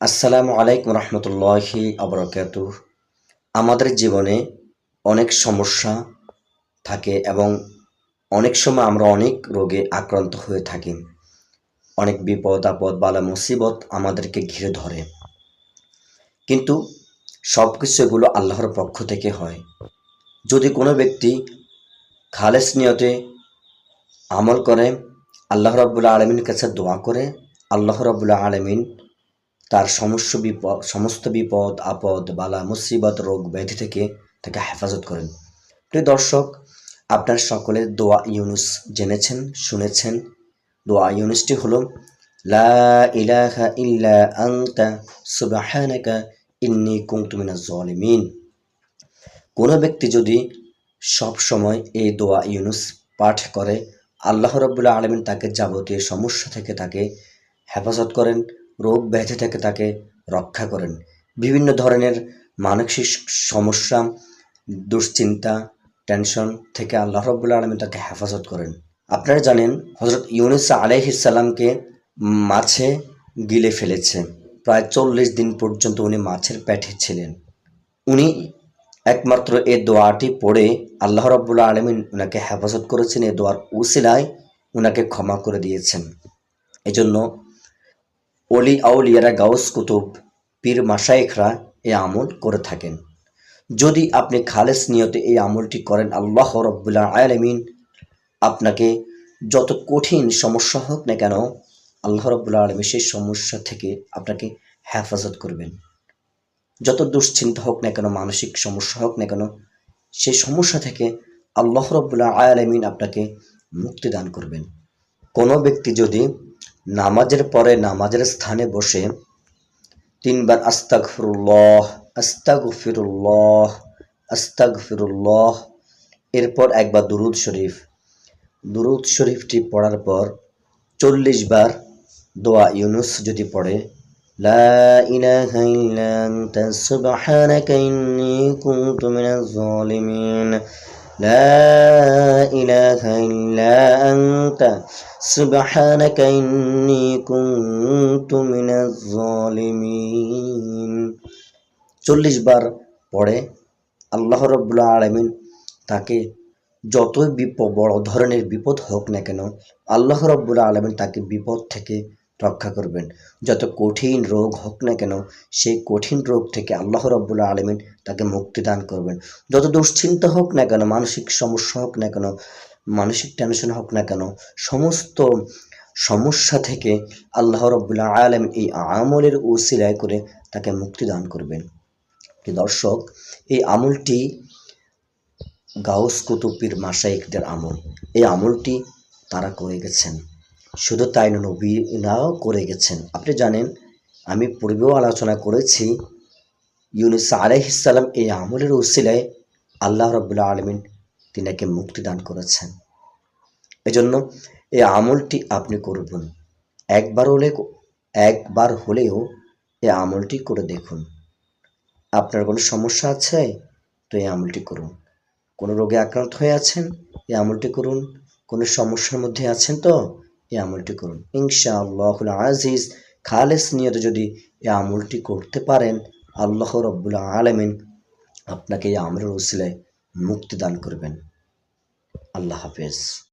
আসসালামু আলাইকুম রহমতুল্লাহি আবরকাত। আমাদের জীবনে অনেক সমস্যা থাকে এবং অনেক সময় আমরা অনেক রোগে আক্রান্ত হয়ে থাকি। অনেক বিপদ, আপদ, বালা, মুসিবত আমাদেরকে ঘিরে ধরে। কিন্তু সব কিছু এগুলো আল্লাহর পক্ষ থেকে হয়। যদি কোনো ব্যক্তি খালেস নিয়তে আমল করে, আল্লাহ রব্বুল্লা আলমিনের কাছে দোয়া করে, আল্লাহ রব্বুল্লা আলমিন তার সমস্ত বিপদ সমস্ত বিপদ, আপদ, বালা, মুসিবত, রোগ ব্যাধি থেকে তাকে হেফাজত করেন। প্রিয় দর্শক, আপনার সকলে দোয়া ইউনুস জেনেছেন, শুনেছেন। দোয়া ইউনুসটি হলো, লা ইন্নী জালিমিন। কোনো ব্যক্তি যদি সব সময় এই দোয়া ইউনুস পাঠ করে, আল্লাহ রব্বুল্লাহ আলমিন তাকে যাবতীয় সমস্যা থেকে তাকে হেফাজত করেন রোগ ব্যাধি থেকে তাকে রক্ষা করেন। বিভিন্ন ধরনের মানসিক সমস্যা, দুশ্চিন্তা, টেনশন থেকে আল্লাহ রব্বুল্লা আলমী তাকে হেফাজত করেন। আপনারা জানেন হজরত ইউনুস আলাইহিসাল্লামকে মাছে গিলে ফেলেছে। প্রায় চল্লিশ দিন পর্যন্ত উনি মাছের পেটে ছিলেন। উনি একমাত্র এ দোয়াটি পড়ে আল্লাহ রব্বুল্লা আলমিন ওনাকে হেফাজত করেছেন। এ দোয়ার উসিলায় ওনাকে ক্ষমা করে দিয়েছেন। এজন্য অলি আউলিয়ারা গাউস কুতুব, পীর মাসায়েখরা এই আমল করে থাকেন। যদি আপনি খালেস নিয়তে এই আমলটি করেন, আল্লাহ রব্বুল্লাহ আলমিন আপনাকে যত কঠিন সমস্যা হোক না কেন, আল্লাহ রব্বুল্লাহ আলমী সেই সমস্যা থেকে আপনাকে হেফাজত করবেন। যত দুশ্চিন্তা হোক না কেন, মানসিক সমস্যা হোক না কেন, সেই সমস্যা থেকে আল্লাহ রব্বুল্লাহ আলমিন আপনাকে মুক্তি দান করবেন। কোনো ব্যক্তি যদি নামাজের পরে নামাজের স্থানে বসে তিনবার আস্তাক ফিরুল্লাহ আস্তাক ফিরুল্লাহ আস্তাক ফিরুল্লাহ এরপর একবার দুরুদ শরীফ। দুরুদ শরীফটি পড়ার পর চল্লিশ বার দোয়া ইউনুস যদি পড়ে, লা لا إله إلا أنت سبحانك إني كنت من الظالمين চল্লিশ বার পড়ে আল্লাহ রব্বুল্লাহ আলমিন তাকে যতই বিপদ বড় ধরনের বিপদ হোক না কেন আল্লাহ রব্বুল্লাহ আলমিন তাকে বিপদ থেকে রক্ষা করবেন। যত কঠিন রোগ হোক না কেন, সেই কঠিন রোগ থেকে আল্লাহ রব্বুল্লাহ আলমিন তাকে মুক্তি দান করবেন। যত দুশ্চিন্তা হোক না কেন, মানসিক সমস্যা হোক না কেন, মানসিক টেনশন হোক না কেন, সমস্ত সমস্যা থেকে আল্লাহ রব্বুল্লাহ আলম এই আমলের উসিলায় করে তাকে মুক্তি দান করবেন। দর্শক, এই আমলটি গাউস কুতুপির মাসাইকদের আমল। এই আমলটি তারা করে গেছেন। শুধু তাই নবীরাও করে গেছেন। আপনি জানেন, আমি পূর্বেও আলোচনা করেছি, ইউনুস আলাইহিসাল্লাম এই আমলের উসিলায় আল্লাহ রবুল্লা আলমিন তিনাকে মুক্তি দান করেছেন। এজন্য এই আমলটি আপনি করবেন। একবার হলে, একবার হলেও এই আমলটি করে দেখুন। আপনার কোনো সমস্যা আছে? তো এই আমলটি করুন। কোনো রোগে আক্রান্ত হয়ে আছেন? এই আমলটি করুন। কোনো সমস্যার মধ্যে আছেন তো? এই আমলটি করুন। ইনশা আল্লাহুল আজিজ, খালেস নিয়ত যদি এই আমলটি করতে পারেন, আল্লাহ রব্বুল আলমিন আপনাকে এই আমলের উসিলায় মুক্তি দান করবেন। আল্লাহ হাফেজ।